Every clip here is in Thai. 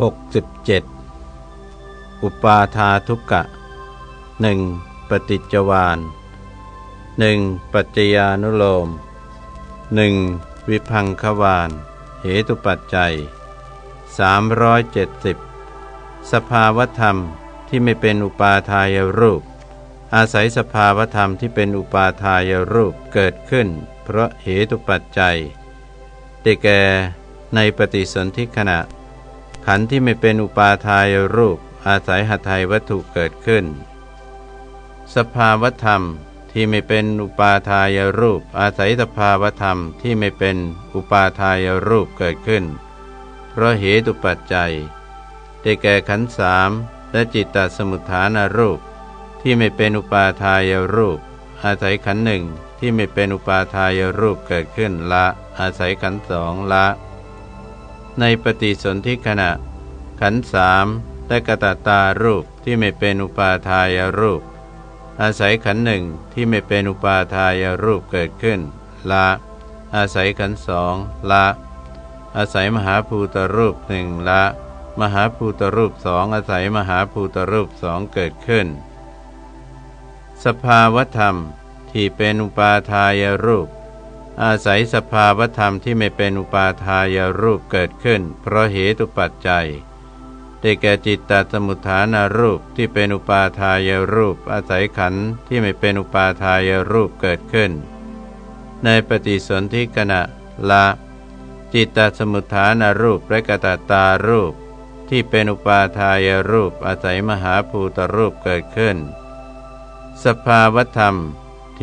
67 อุปาทาทุกะหนึ่งปฏิจจวานหนึ่งปัจจญานุโลมหนึ่งวิพังควาน เหตุปัจจัย 370 สภาวธรรมที่ไม่เป็นอุปาทายรูป อาศัยสภาวธรรมที่เป็นอุปาทายรูปเกิดขึ้น เพราะเหตุปัจจัย ได้แก่ในปฏิสนธิขณะ ขันธ์ที่ไม่เป็นอุปาทายรูป อาศัยหัตถยวัตถุเกิดขึ้น สภาวธรรมที่ไม่เป็นอุปาทายรูป อาศัยสภาวธรรมที่ไม่เป็นอุปาทายรูปเกิดขึ้น เพราะเหตุปัจจัย ได้แก่ขันธ์สามและจิตตสมุทฐานรูป ที่ไม่เป็นอุปาทายรูป อาศัยขันธ์หนึ่งที่ไม่เป็นอุปาทายรูปเกิดขึ้นละ อาศัยขันธ์สองละ ในปฏิสนธิขณะ ขันสามและกตาตารูปที่ไม่เป็นอุปาทายรูป อาศัยขันหนึ่งที่ไม่เป็นอุปาทายรูปเกิดขึ้น ละ อาศัยขันสองละ อาศัยมหาภูตรูปหนึ่งละ มหาภูตรูปสองอาศัยมหาภูตรูปสองเกิดขึ้น สภาวธรรมที่เป็นอุปาทายรูป อาศัยสภาวธรรมที่ไม่เป็นอุปาทายรูปเกิดขึ้น เพราะเหตุปัจจัยได้แก่จิตตสมุทฐานารูปที่เป็นอุปาทายรูป อาศัยขันธ์ที่ไม่เป็นอุปาทายรูปเกิดขึ้น ในปฏิสนธิขณะละ จิตตสมุทฐานารูปและกตตารูป ที่เป็นอุปาทายรูป อาศัยมหาภูตรูปเกิดขึ้น สภาวธรรม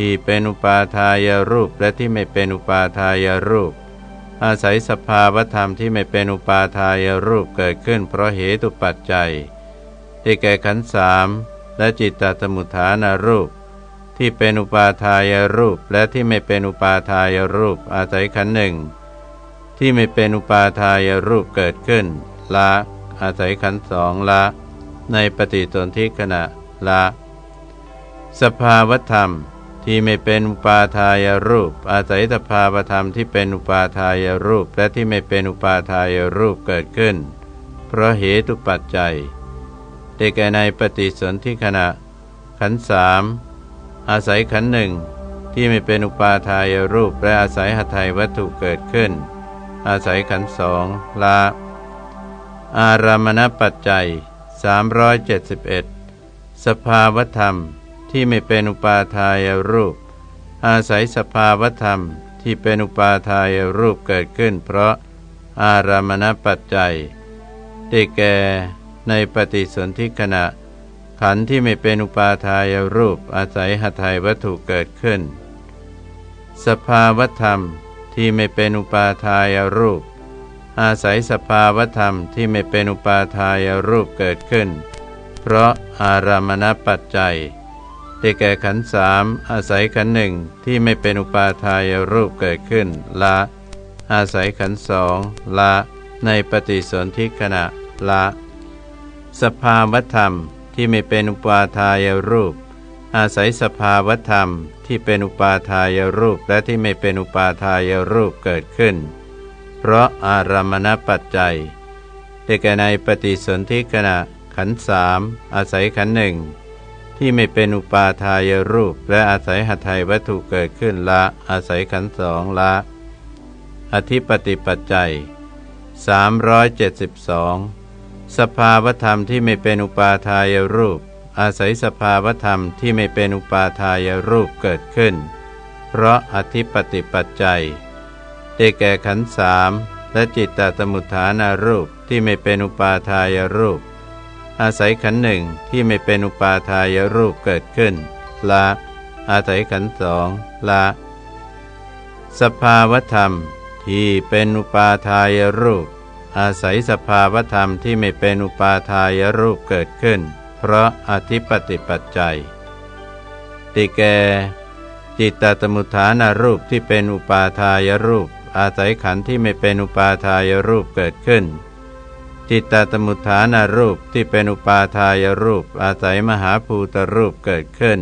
ที่เป็นอุปาทายรูปและที่ไม่เป็นอุปาทายรูป อาศัยสภาวธรรมที่ไม่เป็นอุปาทายรูปเกิดขึ้นเพราะเหตุปัจจัยได้แก่ขันสามและจิตตสมุทฐานรูป ที่เป็นอุปาทายรูปและที่ไม่เป็นอุปาทายรูป อาศัยขันหนึ่งที่ไม่เป็นอุปาทายรูปเกิดขึ้น ละอาศัยขันสองละ ในปฏิสนธิขณะละ สภาวธรรม ที่ไม่เป็นอุปาทายรูป อาศัยสภาวธรรมที่เป็นอุปาทายรูป และที่ไม่เป็นอุปาทายรูปเกิดขึ้น เพราะเหตุปัจจัยได้แก่ในปฏิสนธิขณะ ขันสามอาศัยขันหนึ่งที่ไม่เป็นอุปาทายรูป และอาศัยหทัยวัตถุเกิดขึ้น อาศัยขันสองละอารามณปัจจัย 371 สภาวธรรม ที่ไม่เป็นอุปาทายรูป อาศัยสภาวธรรมที่เป็นอุปาทายรูปเกิดขึ้น เพราะอารามณปัจจัยได้แก่ในปฏิสนธิขณะ ขันธ์ที่ไม่เป็นอุปาทายรูป อาศัยหัตถยวัตถุเกิดขึ้น สภาวธรรมที่ไม่เป็นอุปาทายรูป อาศัยสภาวธรรมที่ไม่เป็นอุปาทายรูปเกิดขึ้น เพราะอารามณปัจจัย ได้แก่ขันสามอาศัยขันหนึ่งที่ไม่เป็นอุปาทายรูปเกิดขึ้นละ อาศัยขันสองละ ในปฏิสนธิขณะละ สภาวธรรมที่ไม่เป็นอุปาทายรูป อาศัยสภาวธรรมที่เป็นอุปาทายรูปและที่ไม่เป็นอุปาทายรูปเกิดขึ้น เพราะอารามณปัจจัยได้แก่ในปฏิสนธิขณะขันสามอาศัยขันหนึ่ง ที่ไม่เป็นอุปาทายรูป และอาศัยหัตถยวัตถุเกิดขึ้นละ อาศัยขันสองละ อธิปติปัจจัย 372 สภาวธรรมที่ไม่เป็นอุปาทายรูป อาศัยสภาวธรรมที่ไม่เป็นอุปาทายรูปเกิดขึ้น เพราะอธิปติปัจจัยได้แก่ขันสามและจิตตสมุทฐานารูปที่ไม่เป็นอุปาทายรูป อาศัยขันหนึ่งที่ไม่เป็นอุปาทายรูปเกิดขึ้น ละ อาศัยขันสองละ สภาวธรรมที่เป็นอุปาทายรูป อาศัยสภาวธรรมที่ไม่เป็นอุปาทายรูปเกิดขึ้น เพราะอธิปติปัจจัย ติแก จิตตตมุทฐานารูปที่เป็นอุปาทายรูป อาศัยขันธ์ที่ไม่เป็นอุปาทายรูปเกิดขึ้น จิตตสมุทฐานารูปที่เป็นอุปาทายรูป อาศัยมหาภูตรูปเกิดขึ้น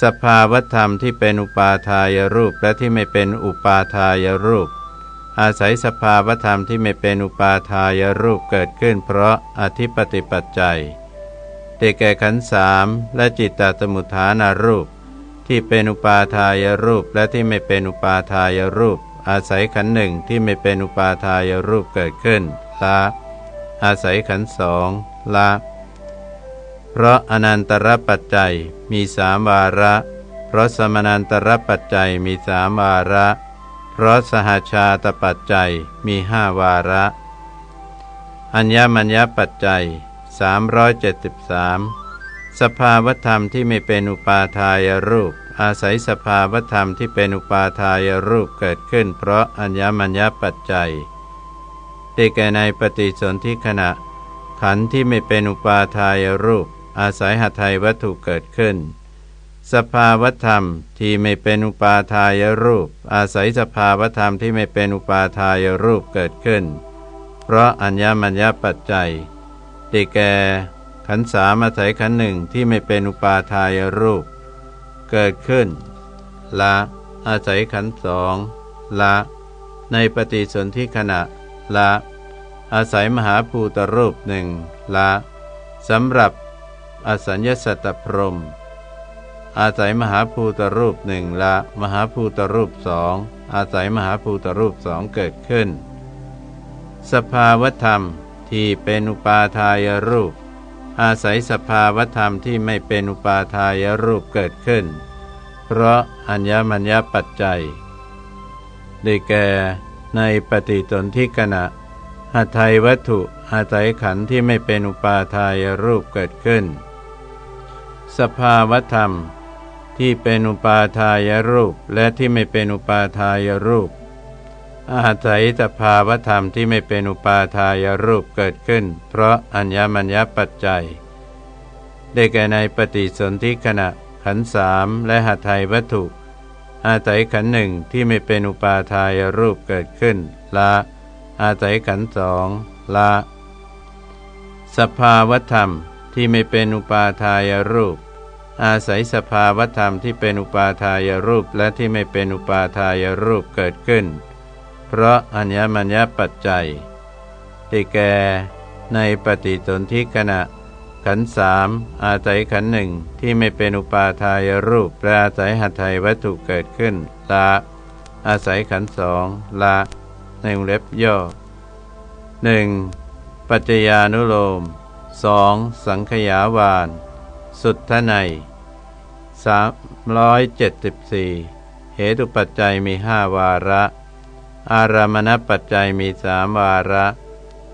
สภาวธรรมที่เป็นอุปาทายรูปและที่ไม่เป็นอุปาทายรูป อาศัยสภาวธรรมที่ไม่เป็นอุปาทายรูปเกิดขึ้น เพราะอธิปติปัจจัยได้แก่ขันสามและจิตตสมุทฐานารูป ที่เป็นอุปาทายรูปและที่ไม่เป็นอุปาทายรูป อาศัยขันหนึ่งที่ไม่เป็นอุปาทายรูปเกิดขึ้น ละ อาศัยขันสองละ เพราะอนันตรปัจจัยมีสามวาระ เพราะสมนันตรปัจจัยมีสามวาระ เพราะสหชาตปัจจัยมีห้าวาระ อัญญมัญญปัจจัย373 สภาวธรรมที่ไม่เป็นอุปาทายรูป อาศัยสภาวธรรมที่เป็นอุปาทายรูปเกิดขึ้น เพราะอัญญมัญญปัจจัย ได้แก่ในปฏิสนธิขณะ ขันธ์ที่ไม่เป็นอุปาทายรูป อาศัยหทัยวัตถุเกิดขึ้น สภาวธรรมที่ไม่เป็นอุปาทายรูป อาศัยสภาวธรรมที่ไม่เป็นอุปาทายรูปเกิดขึ้น เพราะอัญญมัญญปัจจัยได้แก่ขันธ์สามอาศัยขันธ์หนึ่งที่ไม่เป็นอุปาทายรูป เกิดขึ้น ละ อาศัยขันธ์สองละ ในปฏิสนธิขณะ ละ อาศัยมหาภูตรูปหนึ่งละสำหรับอสัญญสัตตพรม อาศัยมหาภูตรูปหนึ่งละ มหาภูตรูปสองอาศัยมหาภูตรูปสองเกิดขึ้น สภาวธรรมที่เป็นอุปาทายรูป อาศัยสภาวธรรมที่ไม่เป็นอุปาทายรูปเกิดขึ้น เพราะอัญญมัญญปัจจัย ได้แก่ ในปฏิตนที่ขณะหัไทยวัตถุอาศัยขันธ์ที่ไม่เป็นอุปาทายรูปเกิดขึ้น สภาวธรรมที่เป็นอุปาทายรูปและที่ไม่เป็นอุปาทายรูป อาศัยสภาวธรรมที่ไม่เป็นอุปาทายรูปเกิดขึ้น เพราะอัญญมัญญปัจจัย ได้แก่ในปฏิสนธิขณะขันธ์สามและหัไทยวัตถุ อาศัยขันหนึ่งที่ไม่เป็นอุปาทายรูปเกิดขึ้น ละ อาศัยขันสองละ สภาวธรรมที่ไม่เป็นอุปาทายรูป อาศัยสภาวธรรมที่เป็นอุปาทายรูปและที่ไม่เป็นอุปาทายรูปเกิดขึ้น เพราะอัญญมัญญปัจจัยที่แก่ในปฏิสนธิขณะ ขันสามอาศัยขันหนึ่งที่ไม่เป็นอุปาทายรูปและอาศัยหัตถยวัตถุเกิดขึ้นละ อาศัยขันสองละในวงเล็บย่อหนึ่งปัจจญานุโลมสองสังขยาวาน สุดทไนสามร้อยเจ็ดสิบสี่เหตุปัจจัยมีห้าวาระ อารามณปัจจัยมีสามวาระ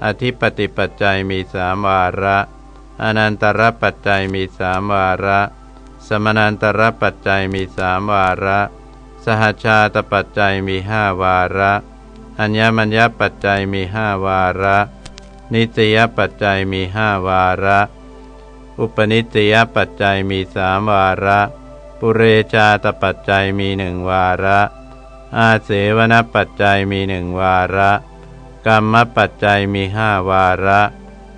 อธิปติปัจจัยมีสามวาระ อนันตรปัจจัยมีสามวาระ สมนันตรปัจจัยมีสามวาระ สหชาตปัจจัยมีห้าวาระ อัญญมัญญปัจจัยมีห้าวาระ นิตยปัจจัยมีห้าวาระ อุปนิตยปัจจัยมีสามวาระ ปุเรชาตปัจจัยมีหนึ่งวาระ อาเสวนปัจจัยมีหนึ่งวาระ กรรมปัจจัยมีห้าวาระ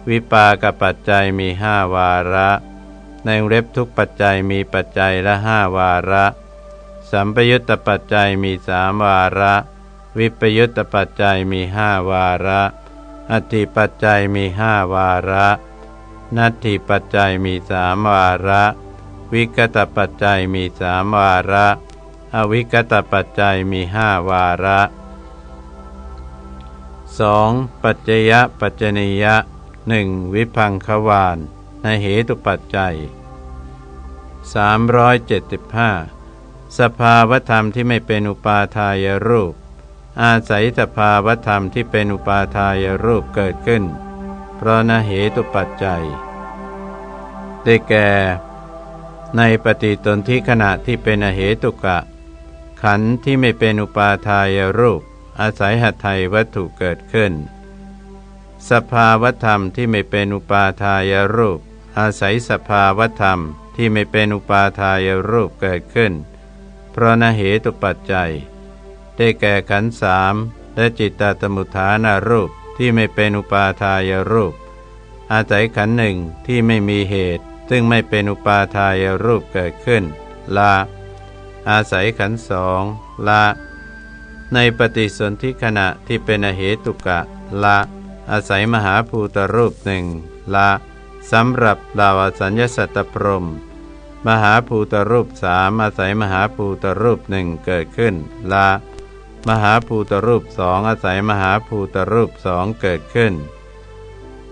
วิปากปัจจัยมีห้าวาระ ในเล็บทุกปัจจัยมีปัจจัยละห้าวาระ สัมปยุตตปัจจัยมีสามวาระ วิปยุตตปัจจัยมีห้าวาระ อธิปัจจัยมีห้าวาระ นัตถิปัจจัยมีสามวาระ วิกตปัจจัยมีสามวาระ อวิกตปัจจัยมีห้าวาระ 2. ปัจจยปัจจนิยะ หนึ่งวิพังควานในเหตุปัจจัย 375 สภาวธรรมที่ไม่เป็นอุปาทายรูป อาศัยสภาวธรรมที่เป็นอุปาทายรูปเกิดขึ้น เพราะนเหตุปัจจัย ได้แก่ ในปฏิตนที่ขณะที่เป็นอเหตุกะ ขันธ์ที่ไม่เป็นอุปาทายรูป อาศัยหัตถยวัตถุเกิดขึ้น สภาวธรรมที่ไม่เป็นอุปาทายรูป อาศัยสภาวธรรมที่ไม่เป็นอุปาทายรูปเกิดขึ้น เพราะนเหตุปัจจัย ได้แก่ขันสามและจิตตสมุทฐานารูปที่ไม่เป็นอุปาทายรูป อาศัยขันหนึ่งที่ไม่มีเหตุ ซึ่งไม่เป็นอุปาทายรูปเกิดขึ้น ละ อาศัยขันสองละ ในปฏิสนธิขณะที่เป็นอเหตุกะละ อาศัยมหาภูตรูปหนึ่งละสำหรับดาวสัญญสัตตพรม มหาภูตรูปสามอาศัยมหาภูตรูปหนึ่งเกิดขึ้นละมหาภูตรูปสองอาศัยมหาภูตรูปสองเกิดขึ้น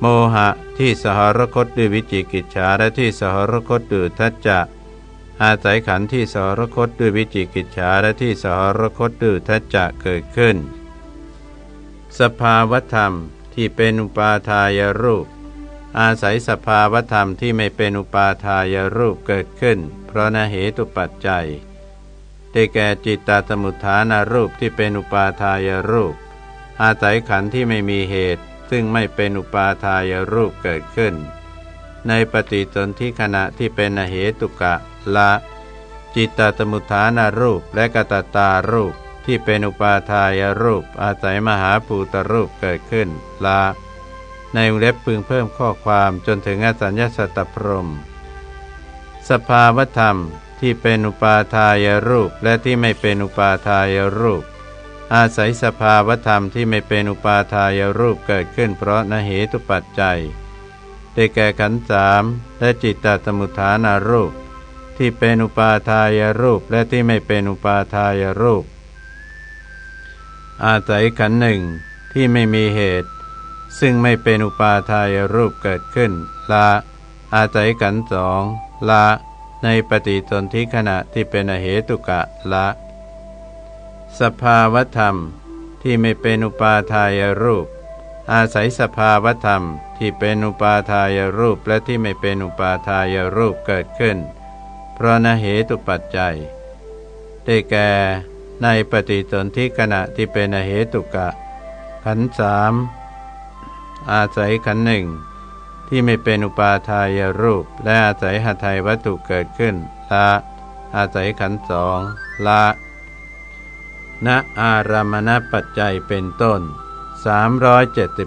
โมหะที่สหรคตด้วยวิจิกิจฉาและที่สหรคตด้วยทัจจะอาศัยขันธ์ที่สหรคตด้วยวิจิกิจฉาและที่สหรคตด้วยทัจจะเกิดขึ้น สภาวธรรม ที่เป็นอุปาทายรูป อาศัยสภาวธรรมที่ไม่เป็นอุปาทายรูปเกิดขึ้น เพราะนเหตุปัจจัยได้แก่จิตตสมุทฐานารูปที่เป็นอุปาทายรูป อาศัยขันธ์ที่ไม่มีเหตุ ซึ่งไม่เป็นอุปาทายรูปเกิดขึ้น ในปฏิสนธิขณะที่เป็นอเหตุกะละ จิตตสมุทฐานารูปและกตตารูป ที่เป็นอุปาทายรูปอาศัยมหาภูตรูปเกิดขึ้นละในวงเล็บพึงเพิ่มข้อความจนถึงอสัญญาสัตพรหมสภาวธรรมที่เป็นอุปาทายรูปและที่ไม่เป็นอุปาทายรูป อาศัยสภาวธรรมที่ไม่เป็นอุปาทายรูปเกิดขึ้นเพราะนเหตุปัจจัยได้แก่ขันธ์สามและจิตตสมุทฐานารูป ที่เป็นอุปาทายรูปและที่ไม่เป็นอุปาทายรูป อาศัยขันหนึ่งที่ไม่มีเหตุ ซึ่งไม่เป็นอุปาทายรูปเกิดขึ้น ละ อาศัยขันสองละ ในปฏิสนธิขณะที่เป็นอเหตุกะละ สภาวธรรมที่ไม่เป็นอุปาทายรูป อาศัยสภาวธรรมที่เป็นอุปาทายรูปและที่ไม่เป็นอุปาทายรูปเกิดขึ้น เพราะนเหตุปัจจัย ได้แก่ ในปฏิสนธิขณะที่เป็นอเหตุกะ ขันสามอาศัยขันหนึ่งที่ไม่เป็นอุปาทายรูป และอาศัยหทัยวัตถุเกิดขึ้นละอาศัยขันสองละณอารามณปัจจัยเป็นต้น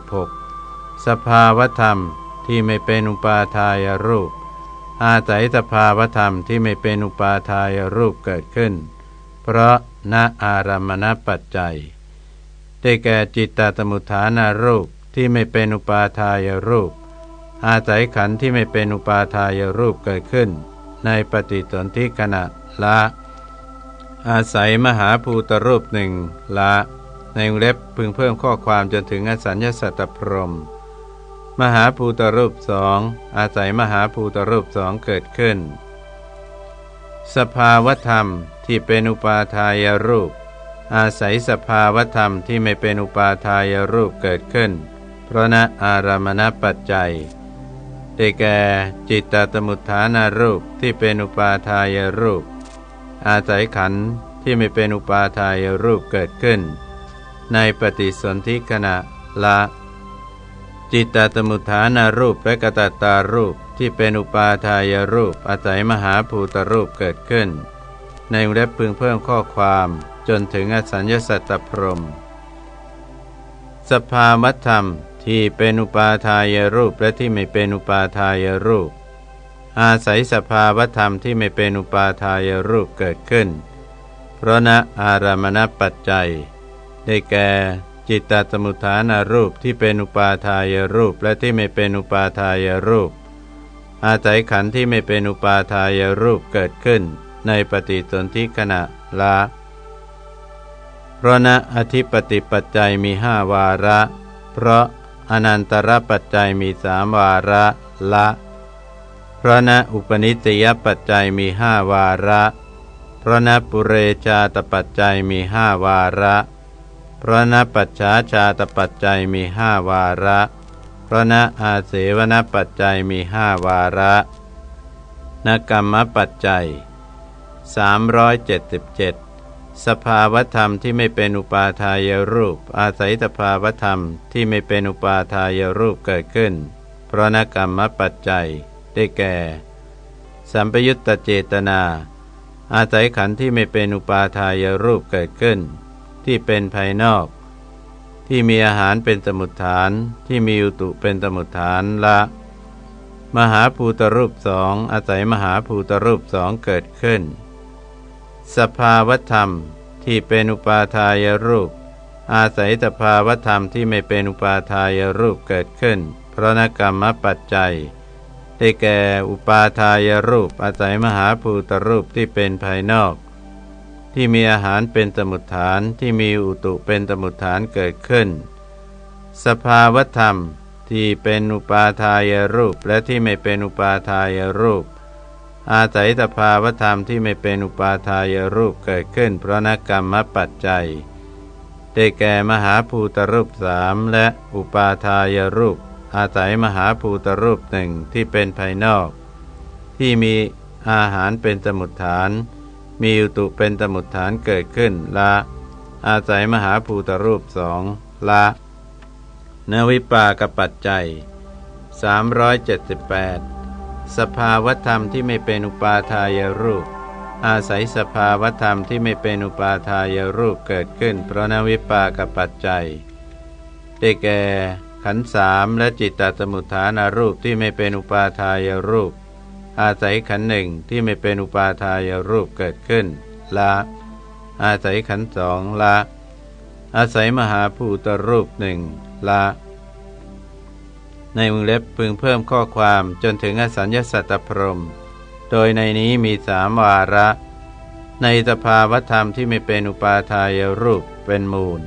376 สภาวธรรมที่ไม่เป็นอุปาทายรูป อาศัยสภาวธรรมที่ไม่เป็นอุปาทายรูปเกิดขึ้น เพราะ ณอารามณปัจจัย ได้แก่จิตตสมุทฐานารูปที่ไม่เป็นอุปาทายรูป อาศัยขันธ์ที่ไม่เป็นอุปาทายรูปเกิดขึ้น ในปฏิสนธิขณะละ อาศัยมหาภูตรูปหนึ่งละ ในเล็บพึงเพิ่มข้อความจนถึงอสัญญาสัตตพรมมหาภูตรูปสองอาศัยมหาภูตรูปสองเกิดขึ้น สภาวธรรมที่เป็นอุปาทายรูป อาศัยสภาวธรรมที่ไม่เป็นอุปาทายรูปเกิดขึ้น เพราะณอารามณปัจจัยได้แก่จิตตสมุทฐานารูปที่เป็นอุปาทายรูป อาศัยขันธ์ที่ไม่เป็นอุปาทายรูปเกิดขึ้น ในปฏิสนธิขณะละ จิตตสมุทฐานารูปและกตตารูป ที่เป็นอุปาทายรูปอาศัยมหาภูตรูปเกิดขึ้น ในวงเล็บพึงเพิ่มข้อความจนถึงอสัญญาสัตตพรม สภาวธรรมที่เป็นอุปาทายรูปและที่ไม่เป็นอุปาทายรูป อาศัยสภาวธรรมที่ไม่เป็นอุปาทายรูปเกิดขึ้น เพราะณอารามณปัจจัย ได้แก่จิตตสมุทฐานารูปที่เป็นอุปาทายรูปและที่ไม่เป็นอุปาทายรูป อาศัยขันธ์ที่ไม่เป็นอุปาทายรูปเกิดขึ้น ในปฏิสนธิขณะละเพราะณอธิปติปัจจัยมีห้าวาระ เพราะอนันตรปัจจัยมีสามวาระละ เพราะณอุปนิสยปัจจัยมีห้าวาระ เพราะณปุเรชาตปัจจัยมีห้าวาระ เพราะณปัจฉาชาตปัจจัยมีห้าวาระเพราะณอาเสวนปัจจัยมีห้าวาระนกรรมปัจจัย 377 สภาวธรรมที่ไม่เป็นอุปาทายรูป อาศัยสภาวธรรมที่ไม่เป็นอุปาทายรูปเกิดขึ้น เพราะนกรรมปัจจัยได้แก่ สัมปยุตตเจตนา อาศัยขันธ์ที่ไม่เป็นอุปาทายรูปเกิดขึ้น ที่เป็นภายนอก ที่มีอาหารเป็นสมุทฐานที่มีอุตุเป็นสมุทฐานละ มหาภูตรูปสองอาศัยมหาภูตรูปสองเกิดขึ้น สภาวธรรมที่ที่เป็นอุปาทายรูป อาศัยสภาวธรรมที่ไม่เป็นอุปาทายรูปเกิดขึ้น เพราะนกรรมปัจจัยได้แก่อุปาทายรูปอาศัยมหาภูตรูปที่เป็นภายนอก ที่มีอาหารเป็นสมุทฐานที่มีอุตุเป็นสมุทฐานเกิดขึ้น สภาวธรรมที่เป็นอุปาทายรูปและที่ไม่เป็นอุปาทายรูป อาศัยสภาวธรรมที่ไม่เป็นอุปาทายรูปเกิดขึ้น เพราะนกรรมปัจจัย ได้แก่มหาภูตรูปสามและอุปาทายรูป อาศัยมหาภูตรูปหนึ่งที่เป็นภายนอก ที่มีอาหารเป็นสมุทฐาน มีอุตุเป็นสมุทฐานเกิดขึ้นละ อาศัยมหาภูตรูปสองละนวิปากปัจจัย 378 สภาวธรรมที่ไม่เป็นอุปาทายรูป อาศัยสภาวธรรมที่ไม่เป็นอุปาทายรูปเกิดขึ้น เพราะนวิปากปัจจัย ได้แก่ขันสามและจิตตสมุทฐานารูปที่ไม่เป็นอุปาทายรูป อาศัยขันหนึ่งที่ไม่เป็นอุปาทายรูปเกิดขึ้น ละ อาศัยขันสองละ อาศัยมหาภูตรูปหนึ่งละ ในวงเล็บพึงเพิ่มข้อความจนถึงอสัญญาสัตตพรม โดยในนี้มีสามวาระ ในสภาวธรรมที่ไม่เป็นอุปาทายรูปเป็นมูล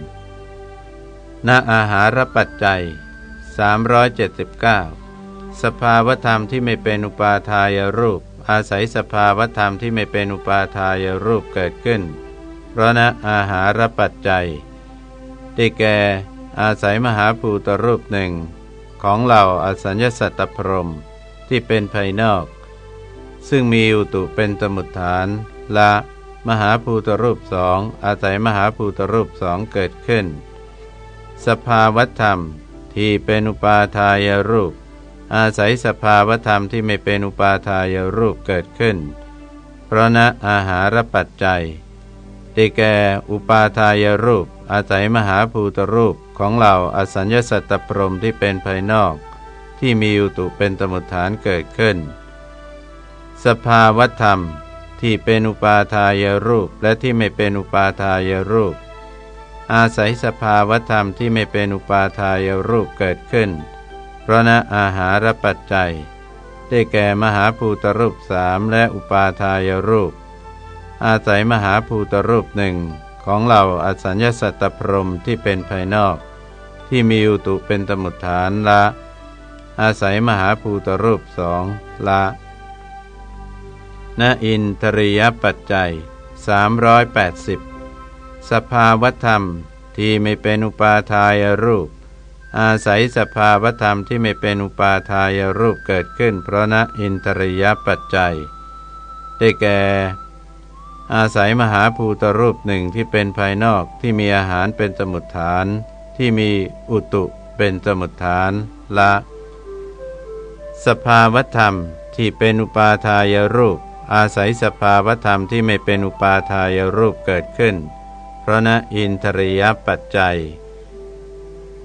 ณอาหารปัจจัย 379 สภาวธรรมที่ไม่เป็นอุปาทายรูป อาศัยสภาวธรรมที่ไม่เป็นอุปาทายรูปเกิดขึ้นเพราะณอาหารปัจจัย ได้แก่อาศัยมหาภูตรูปหนึ่ง ของเหล่าอสัญญสัตตพรมที่เป็นภายนอก ซึ่งมีอุตุเป็นสมุทฐาน ละ มหาภูตรูปสองอาศัยมหาภูตรูปสองเกิดขึ้น สภาวธรรมที่เป็นอุปาทายรูป อาศัยสภาวธรรมที่ไม่เป็นอุปาทายรูปเกิดขึ้น เพราะณอาหารปัจจัยได้แก่อุปาทายรูป อาศัยมหาภูตรูปของเหล่าอสัญญาสัตตพรมที่เป็นภายนอก ที่มีอุตุเป็นสมุทฐานเกิดขึ้น สภาวธรรมที่เป็นอุปาทายรูปและที่ไม่เป็นอุปาทายรูป อาศัยสภาวธรรมที่ไม่เป็นอุปาทายรูปเกิดขึ้น เพราะณอาหารปัจจัย ได้แก่มหาภูตรูปสามและอุปาทายรูป อาศัยมหาภูตรูปหนึ่งของเหล่าอสัญญาสัตตพรมที่เป็นภายนอก ที่มีอุตุเป็นสมุทฐานละ อาศัยมหาภูตรูปสองละนอินทริยปัจจัย 380 สภาวธรรมที่ไม่เป็นอุปาทายรูป อาศัยสภาวธรรมที่ไม่เป็นอุปาทายรูปเกิดขึ้น เพราะนอินทริยปัจจัย ได้แก่ อาศัยมหาภูตรูปหนึ่งที่เป็นภายนอกที่มีอาหารเป็นสมุทฐาน ที่มีอุตุเป็นสมุทฐานละ สภาวธรรมที่เป็นอุปาทายรูป อาศัยสภาวธรรมที่ไม่เป็นอุปาทายรูปเกิดขึ้น เพราะนอินทริยปัจจัย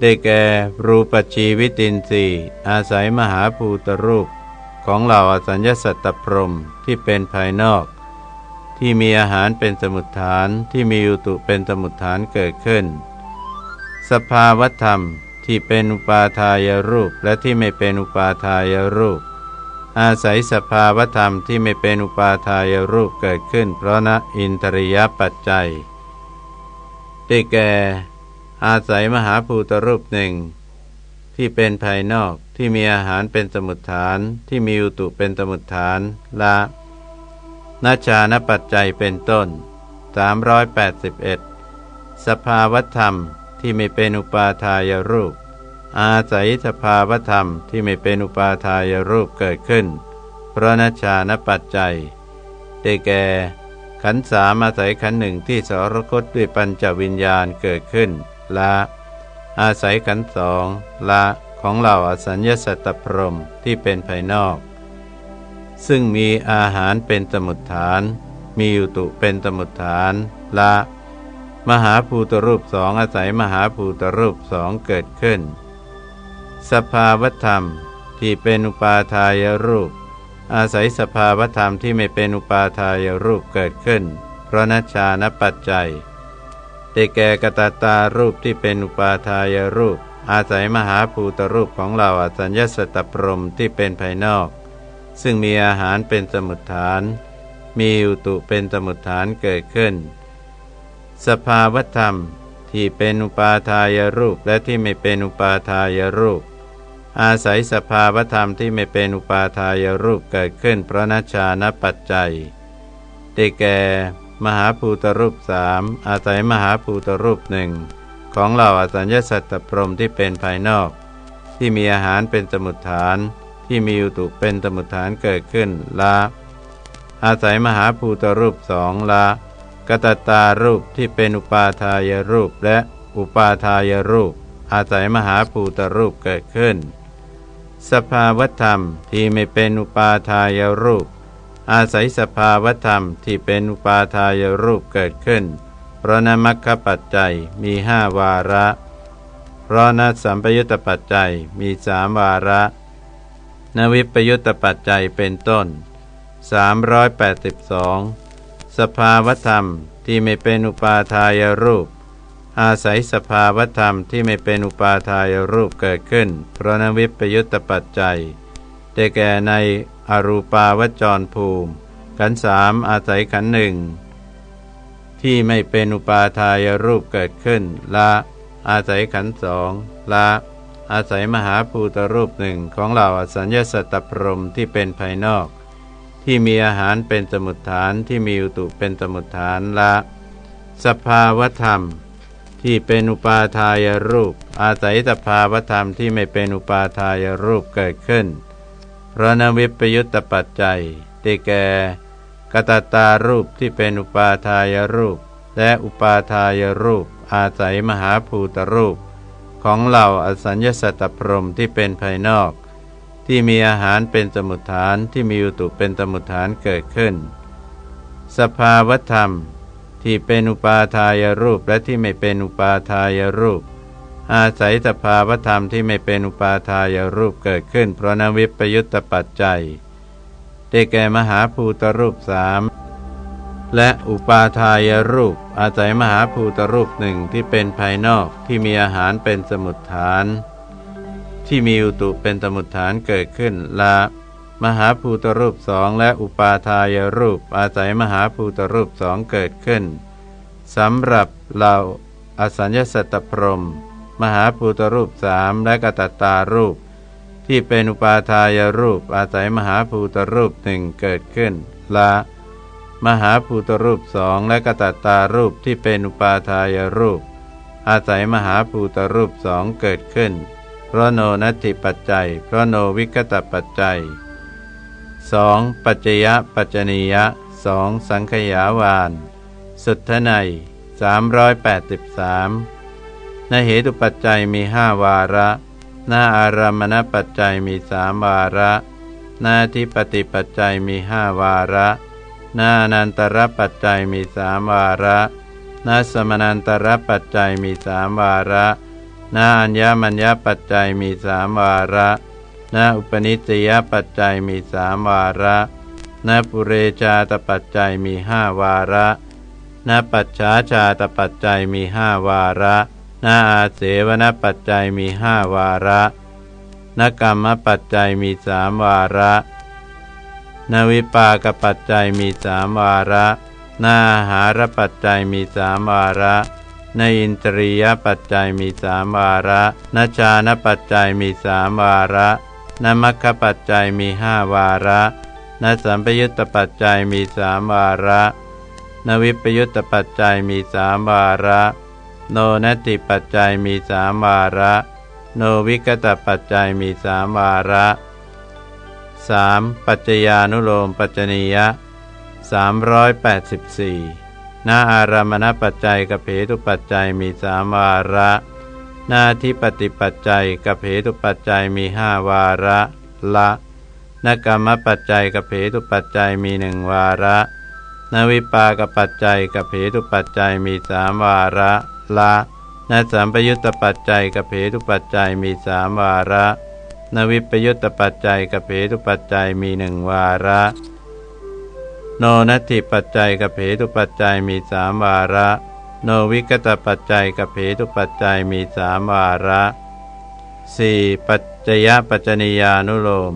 ได้แก่รูปชีวิตินทรีย์อาศัยมหาภูตรูป ของเหล่าอสัญญาสัตตพรมที่เป็นภายนอก ที่มีอาหารเป็นสมุทฐานที่มีอุตุเป็นสมุทฐานเกิดขึ้น สภาวธรรมที่เป็นอุปาทายรูปและที่ไม่เป็นอุปาทายรูป อาศัยสภาวธรรมที่ไม่เป็นอุปาทายรูปเกิดขึ้น เพราะณอินทริยปัจจัย ได้แก่ อาศัยมหาภูตรูปหนึ่ง ที่เป็นภายนอกที่มีอาหารเป็นสมุทฐาน ที่มีอุตุเป็นสมุทฐานละนาชานปัจจัยเป็นต้น 381 สภาวธรรมที่ไม่เป็นอุปาทายรูป อาศัยสภาวธรรมที่ไม่เป็นอุปาทายรูปเกิดขึ้น เพราะนาชานปัจจัย ได้แก่ขันสามอาศัยขันหนึ่งที่สรคตด้วยปัญจวิญญาณเกิดขึ้น ละ อาศัยขันสองละของเหล่าอสัญญาสัตตพรมที่เป็นภายนอก ซึ่งมีอาหารเป็นสมุทฐาน มีอุตุเป็นสมุทฐานละ มหาภูตรูปสองอาศัยมหาภูตรูปสองเกิดขึ้น สภาวธรรมที่เป็นอุปาทายรูป อาศัยสภาวธรรมที่ไม่เป็นอุปาทายรูปเกิดขึ้นเพราะนัชชานปัจจัย ได้แก่กตาตารูปที่เป็นอุปาทายรูป อาศัยมหาภูตรูปของเราอสัญญสตพรมที่เป็นภายนอก ซึ่งมีอาหารเป็นสมุทฐาน มีอุตุเป็นสมุทฐานเกิดขึ้น สภาวธรรมที่เป็นอุปาทายรูปและที่ไม่เป็นอุปาทายรูป อาศัยสภาวธรรมที่ไม่เป็นอุปาทายรูปเกิดขึ้นเพราะนัชชานปัจจัย ได้แก่ มหาภูตรูปสามอาศัยมหาภูตรูปหนึ่งของเหล่าอสัญญาสัตตพรมที่เป็นภายนอก ที่มีอาหารเป็นสมุทฐาน ที่มีอุตุเป็นสมุทฐานเกิดขึ้นละอาศัยมหาภูตรูปสองละกตตารูปที่เป็นอุปาทายรูปและอุปาทายรูป อาศัยมหาภูตรูปเกิดขึ้น สภาวธรรมที่ไม่เป็นอุปาทายรูป อาศัยสภาวธรรมที่เป็นอุปาทายรูปเกิดขึ้น เพราะนมัคคปัจจัยมีห้าวาระ เพราะนสัมปยุตตปัจจัยมีสามวาระ นวิปยุตตปัจจัยเป็นต้น 382 สภาวธรรมที่ไม่เป็นอุปาทายรูป อาศัยสภาวธรรมที่ไม่เป็นอุปาทายรูปเกิดขึ้น เพราะนวิปยุตตปัจจัยได้แก่ใน อรูปาวจรภูมิ ขันสามอาศัยขันหนึ่งที่ไม่เป็นอุปาทายรูปเกิดขึ้น ละ อาศัยขันสองละ อาศัยมหาภูตรูปหนึ่งของเหล่าอสัญญาสัตตพรมที่เป็นภายนอก ที่มีอาหารเป็นสมุทฐานที่มีอุตุเป็นสมุทฐานละ สภาวธรรม ที่เป็นอุปาทายรูป อาศัยสภาวธรรมที่ไม่เป็นอุปาทายรูปเกิดขึ้น ระนวิปยุตตปัจจัยได้แก่กตตารูปที่เป็นอุปาทายรูป และอุปาทายรูป อาศัยมหาภูตรูป ของเหล่าอสัญญสัตตพรมที่เป็นภายนอก ที่มีอาหารเป็นสมุทฐานที่มีอุตุเป็นสมุทฐานเกิดขึ้น สภาวธรรมที่เป็นอุปาทายรูปและที่ไม่เป็นอุปาทายรูป อาศัยสภาวธรรมที่ไม่เป็นอุปาทายรูปเกิดขึ้น เพราะนวิปยุตตปัจจัยได้แก่มหาภูตรูปสามและอุปาทายรูป อาศัยมหาภูตรูปหนึ่งที่เป็นภายนอกที่มีอาหารเป็นสมุทฐาน ที่มีอุตุเป็นสมุทฐานเกิดขึ้นละมหาภูตรูปสองและอุปาทายรูป อาศัยมหาภูตรูปสองเกิดขึ้นสำหรับเราอสัญญาสัตตพรม มหาภูตรูปสามและกตตารูป ที่เป็นอุปาทายรูปอาศัยมหาภูตรูปหนึ่งเกิดขึ้น ละ มหาภูตรูปสองและกตตารูปที่เป็นอุปาทายรูป อาศัยมหาภูตรูปสองเกิดขึ้น เพราะโนนัตถิปัจจัย เพราะโนวิกตปัจจัย 2. ปัจจยะปัจจนียะสองสังขยาวาน สุทไนย383 นเหตุปัจจัยมีห้าวาระนาอารามณปัจจัยมีสามวาระ นาทิปติปัจจัยมีห้าวาระนานันตรปัจจัยมีสามวาระนาสมนันตรปัจจัยมีสามวาระนาอัญญมัญญปัจจัยมีสามวาระนาอุปนิสยปัจจัยมีสามวาระนาปุเรชาตปัจจัยมีห้าวาระนาปัจฉาชาตปัจจัยมีห้าวาระ นาอาเสวนปัจจัยมีห้าวาระนกรรมปัจจัยมีสามวาระนาวิปากปัจจัยมีสามวาระนาหารปัจจัยมีสามวาระนอินทรียปัจจัยมีสามวาระนชานปัจจัยมีสามวาระนมัคคปัจจัยมีห้าวาระนสัมปยุตตปัจจัยมีสามวาระ นวิปยุตตปัจจัยมีสามวาระ โนนติปัจจัยมีสามวาระ โนวิกตปัจจัยมีสามวาระ 3. ปัจจญานุโลมปัจจนียะ384นาอารามณปัจจัยกับเหตุปัจจัยมีสามวาระหน้าที่ปฏิปัจจัยกับเหตุปัจจัยมีห้าวาระละนกรรมปัจจัยกับเหตุปัจจัยมีหนึ่งวาระ นวิปากปัจจัยกับเหตุปัจจัยมีสามวาระ ละนสัมปยุตตปัจจัยกับเหตุปัจจัยมีสามวาระ นวิปยุตตปัจจัยกับเหตุปัจจัยมีหนึ่งวาระ โนนัตถิปัจจัยกับเหตุปัจจัยมีสามวาระ โนวิกตปัจจัยกับเหตุปัจจัยมีสามวาระ 4. ปัจจยปัจจนิยานุโลม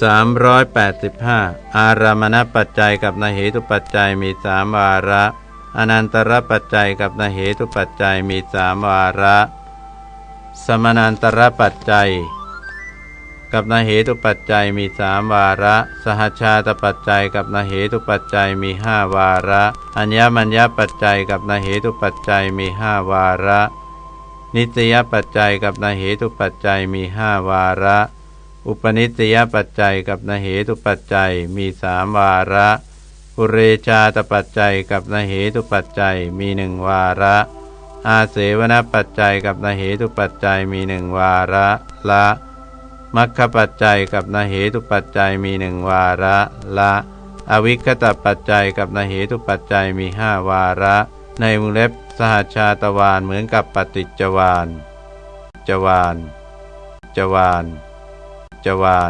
385 อารามณปัจจัยกับนเหตุปัจจัยมีสามวาระ อนันตรปัจจัยกับนเหตุปัจจัยมีสามวาระ สมนันตรปัจจัย กับนเหตุปัจจัยมีสามวาระ สหชาตปัจจัยกับนเหตุปัจจัยมีห้าวาระ อัญญมัญญปัจจัยกับนเหตุปัจจัยมีห้าวาระ นิตยปัจจัยกับนเหตุปัจจัยมีห้าวาระ อุปนิสยปัจจัยกับนเหตุปัจจัยมีสามวาระ ปุเรชาตปัจจัยกับนเหตุปัจจัยมีหนึ่งวาระ อาเสวนปัจจัยกับนเหตุปัจจัยมีหนึ่งวาระละมัคคปัจจัยกับนเหตุปัจจัยมีหนึ่งวาระละ อวิคตปัจจัยกับนเหตุปัจจัยมีห้าวาระ ในวงเล็บสหชาตวานเหมือนกับปฏิจจวานจวานจวานจวาน